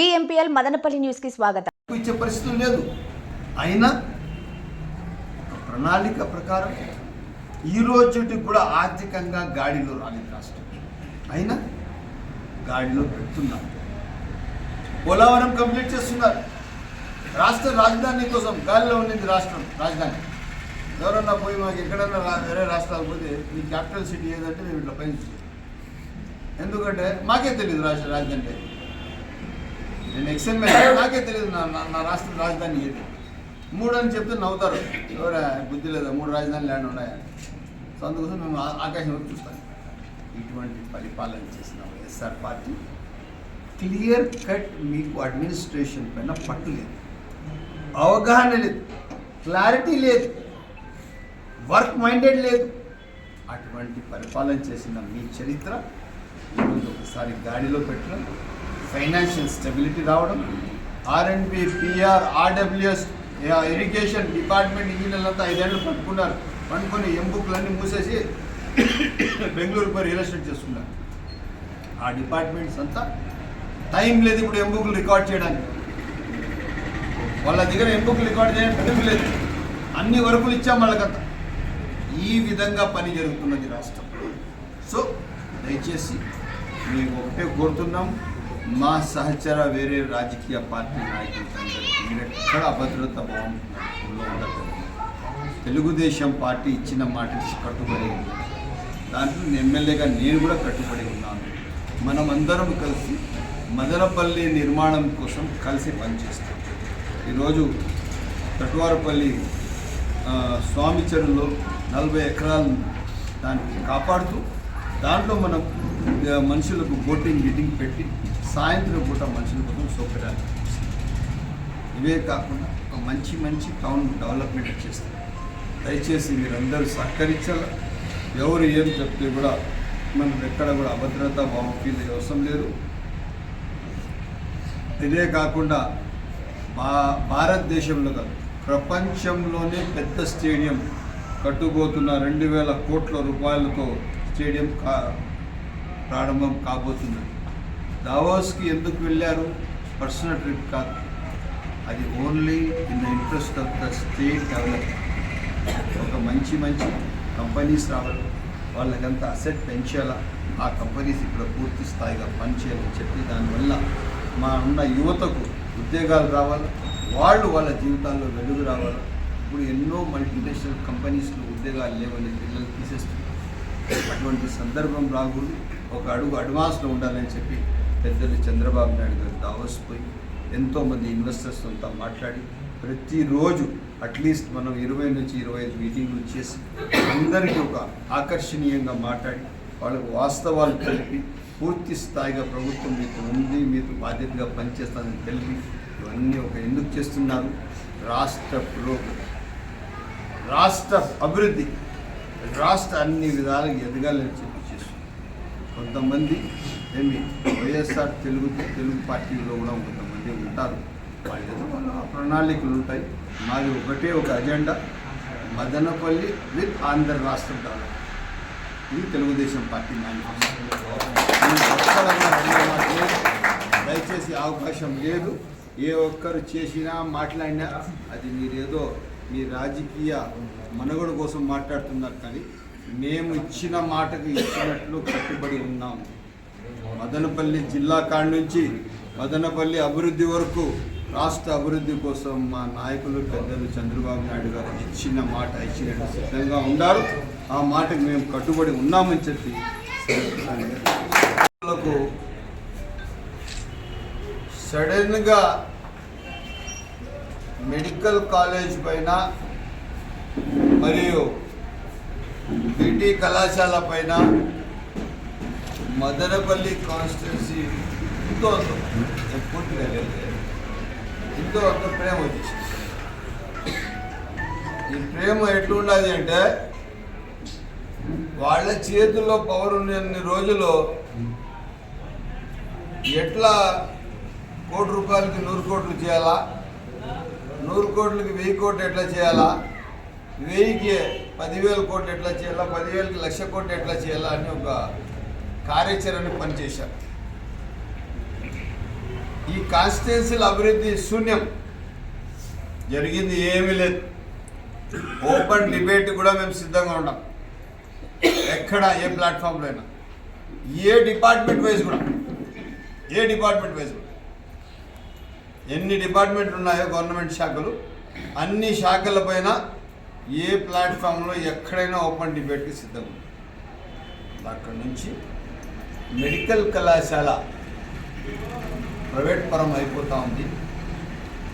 DMPL Madanapalle న్యూస్కి స్వాగతం. ఇచ్చే పరిస్థితి లేదు. అయినా ప్రణాళిక ప్రకారం ఈ రోజుకి కూడా ఆర్థికంగా గాడిలో రాలేదు రాష్ట్రం. అయినా గాడిలో పెడుతున్నారు. పోలవరం కంప్లీట్ చేస్తున్నారు. రాష్ట్ర రాజధాని కోసం గాలిలో ఉండింది రాష్ట్రం రాజధాని. ఎవరన్నా పోయి మాకు ఎక్కడన్నా వేరే రాష్ట్రాలు పోతే మీ క్యాపిటల్ సిటీ ఏదంటే మేము ఇట్లా పైన ఎందుకంటే మాకే తెలియదు రాష్ట్ర రాజధాని. నేను ఎక్స్ఎంఎల్ నాకే తెలియదు నా నా- రాష్ట్ర రాజధాని ఏది. మూడు అని చెప్తే నవ్వుతారు. ఎవరా? బుద్ధి లేదా? మూడు రాజధాని ల్యాండ్ ఉన్నాయా? సో అందుకోసం మేము ఆకాశం వైపు చూస్తాం. ఇటువంటి పరిపాలన చేసిన వైఎస్ఆర్ పార్టీ క్లియర్ కట్ మీకు అడ్మినిస్ట్రేషన్ పైన పట్టు లేదు. అవగాహన లేదు. క్లారిటీ లేదు. వర్క్ మైండెడ్ లేదు. అటువంటి పరిపాలన చేసిన మీ చరిత్ర ఈరోజు ఒకసారి గాడిలో పెట్టడం ఫైనాన్షియల్ స్టెబిలిటీ రావడం RNB PR RWS irrigation department ఇంజనీర్లంతా ఐదేళ్ళు పట్టుకున్నారు పట్టుకొని ఎంబుక్లన్నీ మూసేసి బెంగళూరు పోయి రియల్ ఎస్టేట్ చేస్తున్నారు. ఆ డిపార్ట్మెంట్స్ అంతా టైం లేదు ఇప్పుడు ఎంబుక్లు రికార్డ్ చేయడానికి. వాళ్ళ దగ్గర ఎంబుక్లు రికార్డ్ చేయడానికి టైం లేదు. అన్ని వరకులు ఇచ్చాం వాళ్ళకంతా. ఈ విధంగా పని జరుగుతున్నది రాష్ట్రం. సో దయచేసి మేము ఒకటే కోరుతున్నాం. మా సహచర వేరే రాజకీయ పార్టీ నాయకులందరికీ మీరు ఎక్కడ అభద్రత భావంలో ఉండదు తెలుగుదేశం పార్టీ ఇచ్చిన మాటకి కట్టుబడి ఉంది. దాంట్లో ఎమ్మెల్యేగా నేను కూడా కట్టుబడి ఉన్నాను. మనమందరం కలిసి మదనపల్లి నిర్మాణం కోసం కలిసి పనిచేస్తాం. ఈరోజు తటువారపల్లి స్వామి చెరువులో నలభై ఎకరాలను దాన్ని కాపాడుతూ దాంట్లో మనం మనుషులకు బోటింగ్ గిటింగ్ పెట్టి సాయంత్రం పూట మనుషుల కోసం సౌకర్యాలు ఇవే కాకుండా ఒక మంచి మంచి టౌన్ డెవలప్మెంట్ చేస్తారు దయచేసి మీరందరూ సహకరించాల? ఎవరు ఏం చెప్తే కూడా మనం ఎక్కడ కూడా అభద్రత భావం ఫీల్ అవసరం లేదు. ఇదే కాకుండా భా భారతదేశంలో కాదు ప్రపంచంలోనే పెద్ద స్టేడియం కట్టుబోతున్న రెండు వేల కోట్ల రూపాయలతో స్టేడియం కా ప్రారంభం కాబోతున్నది. దావోస్కి ఎందుకు వెళ్ళారు? పర్సనల్ ట్రిప్ కాదు అది only in the interest of the state develop ఒక మంచి మంచి కంపెనీస్ రావాలి. వాళ్ళకంతా అసెట్ పెంచేలా ఆ కంపెనీస్ ఇక్కడ పూర్తి స్థాయిగా పనిచేయాలని చెప్పి దానివల్ల మా ఉన్న యువతకు ఉద్యోగాలు రావాలి. వాళ్ళు వాళ్ళ జీవితాల్లో వెలుగు రావాలి. ఇప్పుడు ఎన్నో మల్టీనేషనల్ కంపెనీస్లో ఉద్యోగాలు లేవని పిల్లలు తీసేస్తున్నారు. అటువంటి సందర్భం రాకూడదు. ఒక అడుగు అడ్వాన్స్లో ఉండాలని చెప్పి పెద్దలు చంద్రబాబు నాయుడు గారు దావోస్ పోయి ఎంతోమంది ఇన్వెస్టర్స్ అంతా మాట్లాడి ప్రతిరోజు అట్లీస్ట్ మనం ఇరవై నుంచి ఇరవై ఐదు మీటింగ్లు చేసి అందరికీ ఒక ఆకర్షణీయంగా మాట్లాడి వాళ్ళకు వాస్తవాలు తెలిపి పూర్తి స్థాయిగా ప్రభుత్వం మీకు ఉంది మీకు బాధ్యతగా పనిచేస్తానని తెలిపి ఇవన్నీ ఒక ఎందుకు చేస్తున్నారు? రాష్ట్ర పురోగతి. రాష్ట్ర అభివృద్ధి. రాష్ట్ర అన్ని విధాలుగా ఎదగాలని చెప్పి చేస్తుంది కొంతమంది ఏమి? వైఎస్ఆర్ తెలుగు తెలుగు పార్టీలో కూడా కొంతమంది ఉంటారు. వాళ్ళ ఏదో వాళ్ళ ప్రణాళికలు ఉంటాయి. మాది ఒకటే ఒక అజెండా. మదనపల్లి విత్ ఆంధ్ర రాష్ట్ర డెవలప్ ఇది తెలుగుదేశం పార్టీ మేనిఫెస్టో. దయచేసి అవకాశం లేదు. ఏ ఒక్కరు చేసినా మాట్లాడినా అది మీరేదో మీ రాజకీయ మనుగడ కోసం మాట్లాడుతున్నారు కానీ మేము ఇచ్చిన మాటకు ఇచ్చినట్లు కట్టుబడి ఉన్నాము. మదనపల్లి జిల్లా కాడి నుంచి మదనపల్లి అభివృద్ధి వరకు రాష్ట్ర అభివృద్ధి కోసం మా నాయకులు పెద్దలు చంద్రబాబు నాయుడు గారు ఇచ్చిన మాట ఇచ్చినట్టు సిద్ధంగా ఉన్నారు. ఆ మాటకు మేము కట్టుబడి ఉన్నామని చెప్పి సడన్గా మెడికల్ కాలేజ్ పైన మరియు బీటీ కళాశాల పైన మదనపల్లి కాన్స్టిట్యున్సీ ఎంతో అంత నేను ఒక ఎంతో అంత ప్రేమ వచ్చింది ఈ ప్రేమ ఎట్లుండాలి అంటే వాళ్ళ చేతుల్లో పవర్ ఉన్నన్ని రోజులు ఎట్లా కోటి రూపాయలకి నూరు కోట్లు చేయాలా? నూరు కోట్లకి వెయ్యి కోట్లు ఎట్లా చేయాలా? వెయ్యికి పదివేల కోట్లు ఎట్లా చేయాలా? పదివేలకి లక్ష కోట్లు ఎట్లా చేయాలా? అని ఒక కార్యాచరణ పనిచేశారు. ఈ కాన్స్టిట్యున్సీల అభివృద్ధి శూన్యం. జరిగింది ఏమీ లేదు. ఓపెన్ డిబేట్ కూడా మేము సిద్ధంగా ఉన్నాం. ఎక్కడ ఏ ప్లాట్ఫామ్లో అయినా. ఏ డిపార్ట్మెంట్ వైజ్ కూడా. ఏ డిపార్ట్మెంట్ వైజ్ కూడా. ఎన్ని డిపార్ట్మెంట్లు ఉన్నాయో గవర్నమెంట్ శాఖలు అన్ని శాఖలపైన ఏ ప్లాట్ఫామ్లో ఎక్కడైనా ఓపెన్ డిబేట్కి సిద్ధంగా ఉంది అక్కడి నుంచి మెడికల్ కళాశాల ప్రైవేట్ పరం అయిపోతూ ఉంది.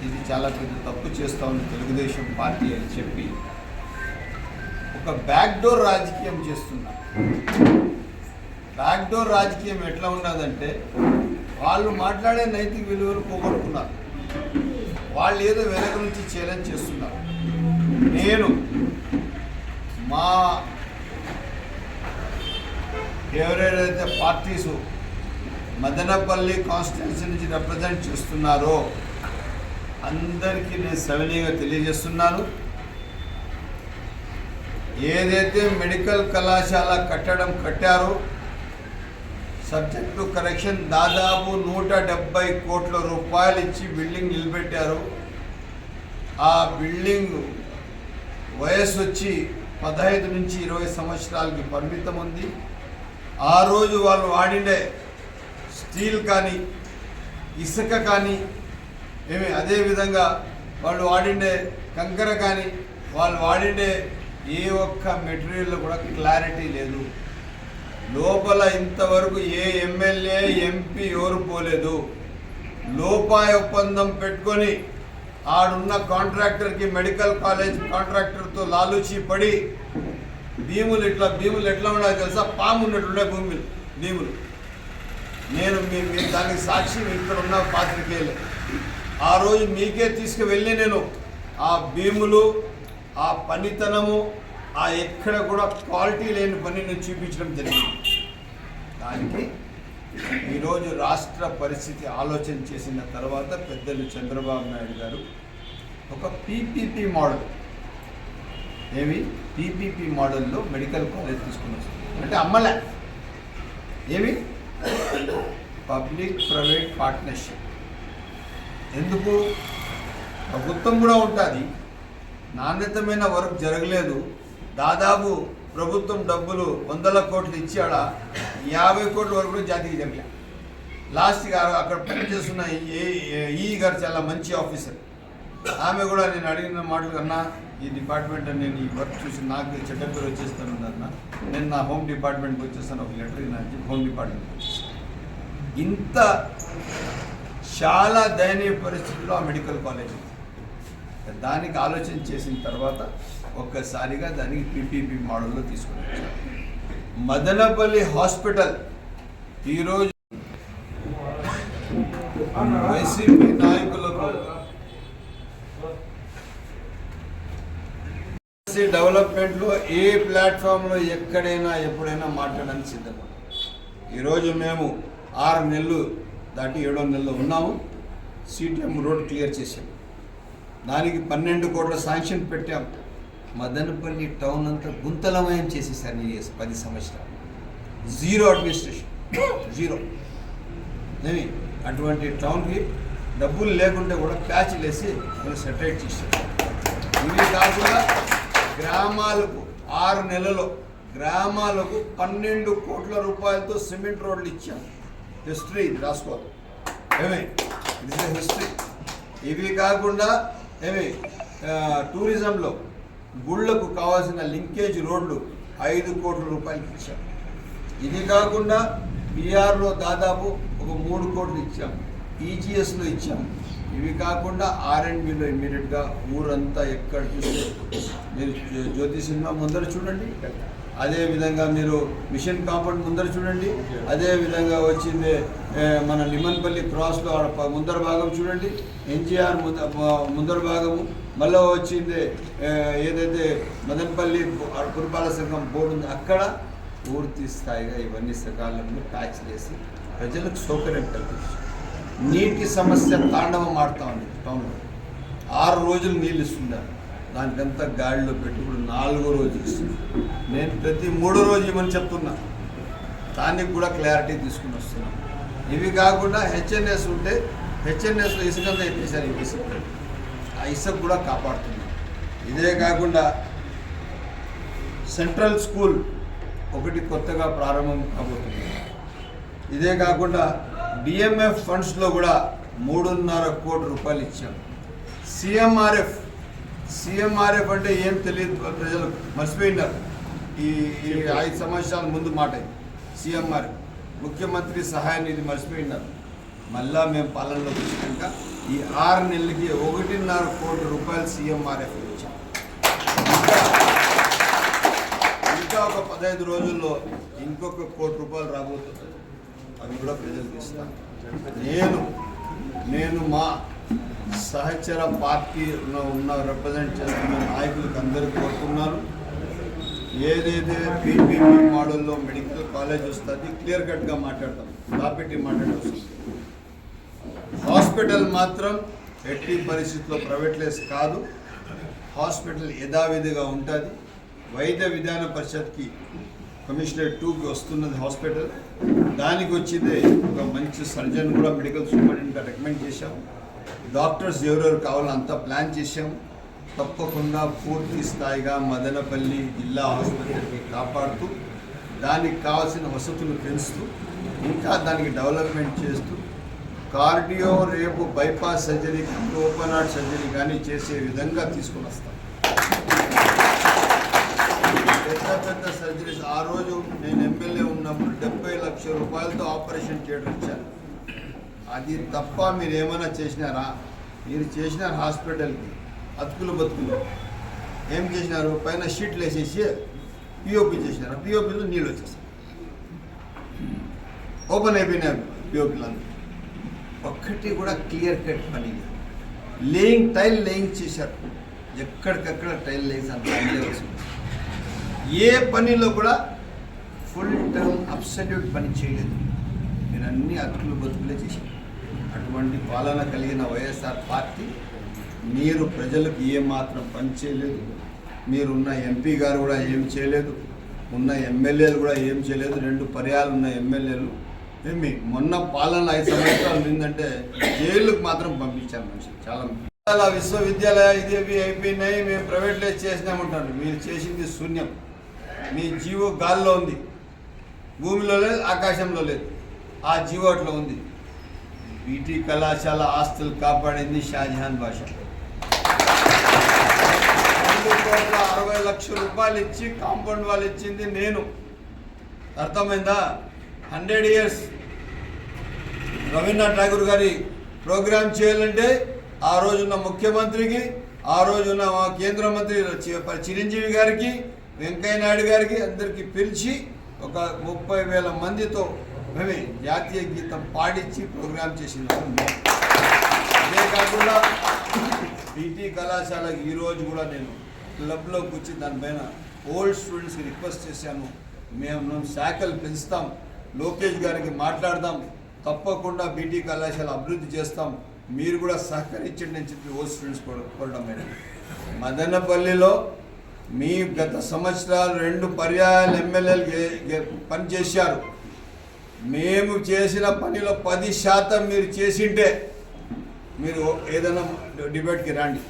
ఇది చాలా పెద్ద తప్పు చేస్తూ ఉంది తెలుగుదేశం పార్టీ అని చెప్పి. ఒక బ్యాక్డోర్ రాజకీయం చేస్తున్నా. బ్యాక్డోర్ రాజకీయం ఎట్లా ఉన్నదంటే వాళ్ళు మాట్లాడే నైతిక విలువలు పోగొట్టుకున్నారు. వాళ్ళు ఏదో వెనక నుంచి ఛాలెంజ్ చేస్తున్నారు. నేను మా ఎవరెవరైతే పార్టీసు మదనపల్లి కాన్స్టిట్యున్సీ నుంచి రిప్రజెంట్ చేస్తున్నారో అందరికీ నేను సవినీయంగా తెలియజేస్తున్నాను. ఏదైతే మెడికల్ కళాశాల కట్టడం కట్టారో సబ్జెక్టు కరెక్షన్ దాదాపు నూట డెబ్బై కోట్ల రూపాయలు ఇచ్చి బిల్డింగ్ నిలబెట్టారు. ఆ బిల్డింగ్ వయసు వచ్చి పదహైదు నుంచి ఇరవై సంవత్సరాలకి పరిమితం ఉంది. ఆ రోజు వాళ్ళు వాడిండే స్టీల్ కానీ ఇసుక కానీ ఏమి అదేవిధంగా వాళ్ళు వాడిండే కంకర కానీ వాళ్ళు వాడిండే ఏ ఒక్క మెటీరియల్ కూడా క్లారిటీ లేదు. లోపల ఇంతవరకు ఏ ఎమ్మెల్యే ఎంపీ ఎవరు పోలేదు. లోపాయ ఒప్పందం పెట్టుకొని ఆడున్న కాంట్రాక్టర్కి మెడికల్ కాలేజ్ కాంట్రాక్టర్తో లాలూచి పడి భీములు ఇట్లా భీములు ఎట్లా ఉండాలి తెలుసా? పాము ఉన్నట్టుండే మీద. భీములు. నేను మీ దానికి సాక్షి ఇక్కడ ఉన్న పాత్రికేయులు. ఆ రోజు మీకే తీసుకువెళ్ళి నేను ఆ భీములు ఆ పనితనము ఆ ఎక్కడ కూడా క్వాలిటీ లేని పని నేను చూపించడం జరిగింది. దానికి ఈరోజు రాష్ట్ర పరిస్థితి ఆలోచన చేసిన తర్వాత పెద్దలు చంద్రబాబు నాయుడు గారు ఒక పీపీపీ మోడల్ ఏమి పీపీపీ మోడల్లో మెడికల్ కాలేజ్ తీసుకుని వస్తుంది అంటే అమ్మలే. ఏమి పబ్లిక్ ప్రైవేట్ పార్ట్నర్షిప్. ఎందుకు? ప్రభుత్వం కూడా ఉంటుంది. నాణ్యతమైన వర్క్ జరగలేదు. దాదాపు ప్రభుత్వం డబ్బులు వందల కోట్లు ఇచ్చాడ. యాభై కోట్ల వరకు కూడా జాతికి జరగలే. లాస్ట్గా అక్కడ పనిచేస్తున్న ఏ ఈ గారు చాలా మంచి ఆఫీసర్. ఆమె కూడా నేను అడిగిన మాటలు కన్నా ఈ డిపార్ట్మెంట్ నేను ఈ వర్క్ చూసి నాకు చెడ్డ పేరు వచ్చేస్తాను అన్న నేను నా హోమ్ డిపార్ట్మెంట్కి వచ్చేస్తాను ఒక లెటర్ నాకు హోమ్ డిపార్ట్మెంట్కి వచ్చేస్తాను. ఇంత చాలా దయనీయ పరిస్థితుల్లో ఆ మెడికల్ కాలేజ్ ఉంది. దానికి ఆలోచన చేసిన తర్వాత ఒక్కసారిగా దానికి పీపీపీ మోడల్లో తీసుకుని మదనపల్లి హాస్పిటల్ ఈరోజు వైసీపీ నాయకులకు డెవలప్మెంట్లో ఏ ప్లాట్ఫామ్లో ఎక్కడైనా ఎప్పుడైనా మాట్లాడడానికి సిద్ధపడ్డాం. ఈరోజు మేము ఆరు నెలలు దాటి ఏడో నెలలు ఉన్నాము. సిటిఎం రోడ్ క్లియర్ చేసాం దానికి పన్నెండు కోట్ల శాంక్షన్ పెట్టాం. మదనపల్లి టౌన్ అంతా గుంతలమయం చేసేసారు ఈ పది సంవత్సరాలు. Zero administration. జీరో. ఏమి? అటువంటి టౌన్కి డబ్బులు లేకుంటే కూడా ప్యాచ్లు వేసి మనం సెటరేట్ చేసాం ఇవి కాకుండా గ్రామాలకు ఆరు నెలలో గ్రామాలకు పన్నెండు కోట్ల రూపాయలతో సిమెంట్ రోడ్లు ఇచ్చాం హిస్టరీ ఇది రాసుకోవాలి. ఏమే? ఇది హిస్టరీ ఇవి కాకుండా ఏమే? టూరిజంలో గుళ్ళకు కావాల్సిన లింకేజ్ రోడ్లు ఐదు కోట్ల రూపాయలకి ఇచ్చాం ఇది కాకుండా బీఆర్లో దాదాపు ఒక మూడు కోట్లు ఇచ్చాం. ఈజీఎస్లో ఇచ్చాం. ఇవి కాకుండా ఆర్ఎండ్బిలో ఇమ్మీడియట్గా ఊరంతా ఎక్కడ చూస్తే మీరు జ్యోతి సినిమా ముందర చూడండి. అదే విధంగా మీరు మిషన్ కాంపౌండ్ ముందర చూడండి. అదే విధంగా వచ్చింది మన నిమ్మన్పల్లి క్రాస్లో ఆడ ముందర భాగం చూడండి. ఎన్జిఆర్ ముంద- ముందర భాగము. మళ్ళీ వచ్చింది ఏదైతే మదనపల్లి పురపాలక సంఘం బోర్డు ఉంది అక్కడ పూర్తి స్థాయిగా ఇవన్నీ సకాలంలో ప్యాచ్ చేసి ప్రజలకు సౌకర్యం కల్పించారు నీటి సమస్య తాండవం ఆడుతూ ఉంది టౌన్లో. ఆరు రోజులు నీళ్ళు ఇస్తున్నారు దానికంతా గాడిలో పెట్టి ఇప్పుడు నాలుగో రోజు ఇస్తుంది. నేను ప్రతి మూడో రోజు ఇవ్వమని చెప్తున్నా. దానికి కూడా క్లారిటీ తీసుకుని వస్తున్నాం. ఇవి కాకుండా హెచ్ఎన్ఎస్ ఉంటే హెచ్ఎన్ఎస్లో ఇసుకంతా ఎత్తేసారు ఈ ఇసుక. ఆ ఇసుక కూడా కాపాడుతున్నాం. ఇదే కాకుండా సెంట్రల్ స్కూల్ ఒకటి కొత్తగా ప్రారంభం కాబోతుంది. ఇదే కాకుండా డిఎంఎఫ్ ఫండ్స్లో కూడా మూడున్నర కోటి రూపాయలు ఇచ్చాం. సిఎంఆర్ఎఫ్ సిఎంఆర్ఎఫ్ అంటే ఏం తెలియదు ప్రజలు మర్చిపోయినారు. ఈ ఐదు సంవత్సరాల ముందు మాట సిఎంఆర్ఎఫ్ ముఖ్యమంత్రి సహాయ నిధి మర్చిపోయినారు. మళ్ళా మేము పాలనలోకి వచ్చినాక ఈ ఆరు నెలలకి ఒకటిన్నర కోటి రూపాయలు సీఎంఆర్ఎఫ్ ఇచ్చాం. ఇంకా ఇంకా ఒక పదహైదు రోజుల్లో ఇంకొక కోటి రూపాయలు రాబోతుంది. అవి కూడా ప్రజలకు ఇస్తాను నేను నేను మా సహచర పార్టీలో ఉన్న రిప్రజెంట్ చేస్తున్న నాయకులకు అందరికీ కోరుతున్నారు. ఏదైతే పీపీపీ మోడల్లో మెడికల్ కాలేజ్ వస్తుంది క్లియర్ కట్గా మాట్లాడతాం. దాపెట్టి మాట్లాడాల్సి హాస్పిటల్ మాత్రం ఎట్టి పరిస్థితుల్లో ప్రైవేట్లెస్ కాదు. హాస్పిటల్ యథావిధిగా ఉంటుంది. వైద్య విధాన పరిషత్కి కమిషనర్ టూకి వస్తున్నది హాస్పిటల్. దానికి వచ్చింది ఒక మంచి సర్జన్ కూడా మెడికల్ సూపరింటెండెంట్ రికమెండ్ చేశాం. డాక్టర్స్ ఎవరెవరు కావాలో అంతా ప్లాన్ చేశాం. తప్పకుండా పూర్తి స్థాయిగా మదనపల్లి జిల్లా ఆసుపత్రికి కాపాడుతూ దానికి కావాల్సిన వసతులు పెంచుతూ ఇంకా దానికి డెవలప్మెంట్ చేస్తూ కార్డియో రేపు bypass surgery open heart surgery కానీ చేసే విధంగా తీసుకుని వస్తాం. పెద్ద పెద్ద సర్జరీస్ ఆ రోజు నేను ఎమ్మెల్యే డెబ్బై లక్షల రూపాయలతో ఆపరేషన్ చేయడం వచ్చారు అది తప్ప మీరు ఏమైనా చేసినారా? మీరు చేసినారు హాస్పిటల్కి అతుకులు బతుకులు. ఏం చేసినారు? పైన షీట్లు వేసేసి పిఓపి చేసినారు. పిఓపిలో నీళ్ళు వచ్చేసాయి. ఓపెన్ అయిపోయినాయి పిఓపిలు అందరూ ఒక్కటి కూడా క్లియర్ కట్ పని లేయింగ్ టైల్ లేయింగ్ చేశారు. ఎక్కడికక్కడ టైల్ లేయింగ్ అంత ఏ పనిలో కూడా ఫుల్ టర్మ్ అబ్సల్యూట్ పని చేయలేదు. నేను అన్ని అతుకులు బతుకులే చేశాను. అటువంటి పాలన కలిగిన వైఎస్ఆర్ పార్టీ మీరు ప్రజలకు ఏమాత్రం పని చేయలేదు. మీరున్న ఎంపీ గారు కూడా ఏం చేయలేదు. ఉన్న ఎమ్మెల్యేలు కూడా ఏం చేయలేదు. రెండు పర్యాలు ఉన్న ఎమ్మెల్యేలు. ఏమి? మొన్న పాలన ఐదు సంవత్సరాలు ఉందంటే జైలుకు మాత్రం పంపించారు మనిషి. చాలా చాలా విశ్వవిద్యాలయ ఇది అయిపోయినాయి. మేము ప్రైవేట్లైజ్ చేసినామంటారు మీరు చేసింది శూన్యం. మీ జీవో గాల్లో ఉంది. భూమిలో లేదు ఆకాశంలో లేదు. ఆ జీవోట్లో ఉంది. బీటీ కళాశాల ఆస్తులు కాపాడింది షాజహాన్ భాష రెండు కోట్ల అరవై లక్షల రూపాయలు ఇచ్చి కాంపౌండ్ వాళ్ళు ఇచ్చింది నేను. అర్థమైందా? Hundred years. రవీంద్రనాథ్ ఠాగూర్ గారి ప్రోగ్రామ్ చేయాలంటే ఆ రోజున్న ముఖ్యమంత్రికి ఆ రోజున్న మా కేంద్ర మంత్రి చిరంజీవి గారికి వెంకయ్య నాయుడు గారికి అందరికీ పిలిచి ఒక ముప్పై వేల మందితో మేమే జాతీయ గీతం పాడించి ప్రోగ్రామ్ చేసిన అదే కాకుండా పీటీ కళాశాల ఈరోజు కూడా నేను క్లబ్లోకి వచ్చి దానిపైన ఓల్డ్ స్టూడెంట్స్కి రిక్వెస్ట్ చేశాను. మేము శాఖలు పెంచుతాం. లోకేష్ గారికి మాట్లాడదాం. తప్పకుండా బీటీ కళాశాల అభివృద్ధి చేస్తాం. మీరు కూడా సహకరించండి అని చెప్పి ఓల్డ్ స్టూడెంట్స్ కోరడం అయినది మదనపల్లిలో మీ గత సంవత్సరాలు రెండు పర్యాయాలు ఎమ్మెల్యేలు పనిచేశారు. మేము చేసిన పనిలో పది శాతం మీరు చేసింటే మీరు ఏదైనా డిబేట్కి రండి.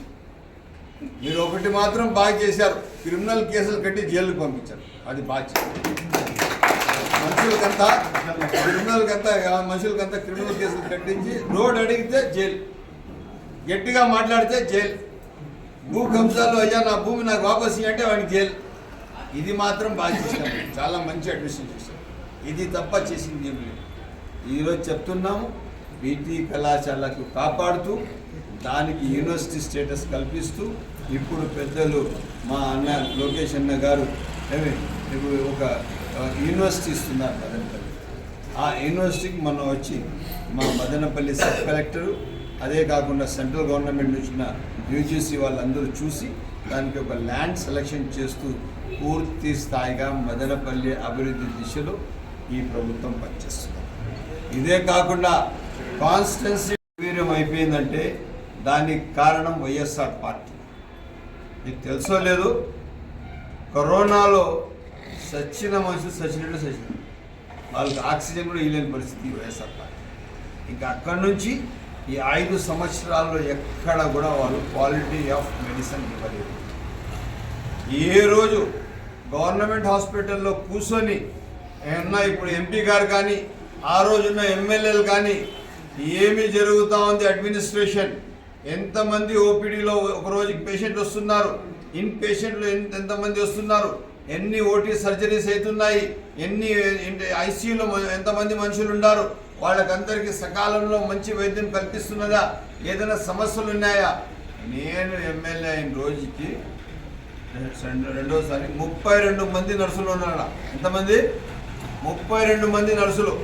మీరు ఒకటి మాత్రం బాగా చేశారు. క్రిమినల్ కేసులు కట్టి జైలుకి పంపించారు. అది బాగా మనుషులకంతా క్రిమినల్కంతా మనుషులకంతా క్రిమినల్ కేసులు కట్టించి రోడ్ అడిగితే జైలు. గట్టిగా మాట్లాడితే జైలు. భూ కబ్జాలు అయ్యా నా భూమి నాకు వాపస్ అంటే వాడికి జైలు. ఇది మాత్రం బాగా చాలా మంచి అడ్మిషన్ చేశారు. ఇది తప్ప చేసింది ఏం లేదు. ఈరోజు చెప్తున్నాము బీటీ కళాశాలకు కాపాడుతూ దానికి యూనివర్సిటీ స్టేటస్ కల్పిస్తూ ఇప్పుడు పెద్దలు మా అన్న లోకేష్ అన్న గారు ఇప్పుడు ఒక యూనివర్సిటీ ఇస్తున్నారు మదనపల్లి. ఆ యూనివర్సిటీకి మనం వచ్చి మా మదనపల్లి సబ్ కలెక్టరు అదే కాకుండా సెంట్రల్ గవర్నమెంట్ వచ్చిన యూజీసీ వాళ్ళందరూ చూసి దానికి ఒక ల్యాండ్ సెలక్షన్ చేస్తూ పూర్తి స్థాయిగా మదనపల్లి అభివృద్ధి దిశలో ఈ ప్రభుత్వం పనిచేస్తుంది. ఇదే కాకుండా కాన్స్టెన్సీ వీర్యం అయిపోయిందంటే దానికి కారణం వైఎస్ఆర్ పార్టీ. మీకు తెలుసో లేదు కరోనాలో సచ్చిన మనుషులు సచ్చినట్టు సచిన వాళ్ళకి ఆక్సిజన్ కూడా ఇవ్వలేని పరిస్థితి వైఎస్ఆర్ పార్టీ. ఇంకా అక్కడి నుంచి ఈ ఐదు సంవత్సరాల్లో ఎక్కడ కూడా వాళ్ళు క్వాలిటీ ఆఫ్ మెడిసిన్ ఇవ్వలేదు. ఏ రోజు గవర్నమెంట్ హాస్పిటల్లో కూర్చొని ఏమన్నా ఇప్పుడు ఎంపీ గారు కానీ ఆ రోజున్న ఎమ్మెల్యేలు కానీ ఏమి జరుగుతూ ఉంది అడ్మినిస్ట్రేషన్ ఎంతమంది ఓపీడీలో ఒక రోజుకి పేషెంట్ వస్తున్నారు? ఇన్ పేషెంట్లు ఎంత ఎంతమంది వస్తున్నారు? ఎన్ని ఓటీ సర్జరీస్ అవుతున్నాయి? ఎన్ని ఐసీయూలో ఎంతమంది మనుషులు ఉన్నారు? వాళ్ళకందరికీ సకాలంలో మంచి వైద్యం కల్పిస్తున్నదా? ఏదైనా సమస్యలు ఉన్నాయా? నేను ఎమ్మెల్యే అయిన రోజుకి రెండోసారి ముప్పై రెండు మంది నర్సులు ఉన్నారా ఎంతమంది? ముప్పై రెండు మంది నర్సులు.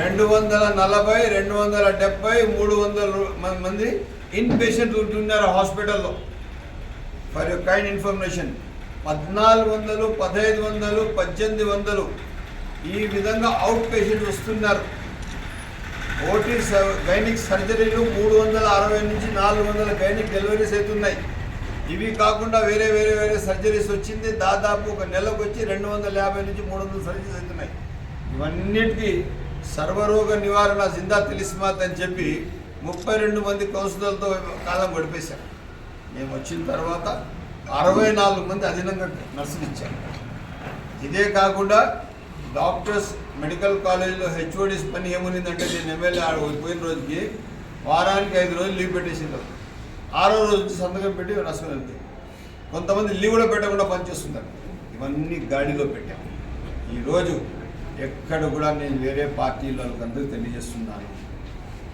రెండు వందల నలభై రెండు వందల డెబ్బై మూడు వందల మంది ఇన్ పేషెంట్ ఉంటున్నారు హాస్పిటల్లో. ఫర్ యూ కైండ్ ఇన్ఫర్మేషన్ పద్నాలుగు వందలు పదహైదు వందలు పద్దెనిమిది వందలు. ఈ విధంగా అవుట్ పేషెంట్ వస్తున్నారు. ఓటీ గైనిక్ సర్జరీలు మూడు వందల అరవై నుంచి నాలుగు వందల గైనిక్ డెలివరీస్ అవుతున్నాయి. ఇవి కాకుండా వేరే వేరే వేరే సర్జరీస్ వచ్చింది. దాదాపు ఒక నెలకు వచ్చి రెండు వందల యాభై నుంచి మూడు వందల సర్జరీస్ అవుతున్నాయి. ఇవన్నిటికీ సర్వరోగ నివారణ జిందా తెలిసిమాత్ అని చెప్పి ముప్పై రెండు మంది కౌన్సిలర్తో కాలం గడిపేశాం మేము వచ్చిన తర్వాత అరవై నాలుగు మంది అదనంగా నర్సులు ఇచ్చారు. ఇదే కాకుండా డాక్టర్స్ మెడికల్ కాలేజీలో హెచ్ఓడిస్ పని ఏమునిందంటే నేను ఎమ్మెల్యే ఆడ పోయిన రోజుకి వారానికి ఐదు రోజులు లీవ్ పెట్టేసింది ఆరో రోజు సంతకం పెట్టి నష్టం కొంతమంది లీవ్ కూడా పెట్టకుండా పనిచేస్తున్నారు ఇవన్నీ గాడిలో పెట్టాం. ఈరోజు ఎక్కడ కూడా నేను వేరే పార్టీలో అందరూ తెలియజేస్తున్నాను.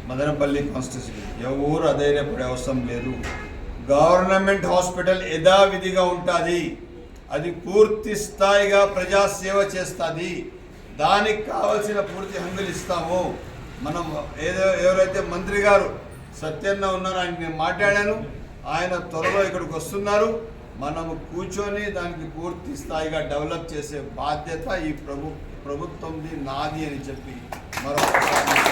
మదనపల్లి కాన్స్టిట్యూషన్ ఎవరు అధైర్యపడే అవసరం లేదు. గవర్నమెంట్ హాస్పిటల్ యథావిధిగా ఉంటుంది. అది పూర్తి స్థాయిగా ప్రజాసేవ చేస్తుంది. దానికి కావలసిన పూర్తి హంగులు ఇస్తాము. మనం ఏదో ఎవరైతే మంత్రి గారు సత్యన్న ఉన్నారో ఆయన నేను మాట్లాడాను. ఆయన త్వరలో ఇక్కడికి వస్తున్నారు. మనము కూర్చొని దానికి పూర్తి స్థాయిగా డెవలప్ చేసే బాధ్యత ఈ ప్రభు ప్రభుత్వంది నాది అని చెప్పి మరొకసారి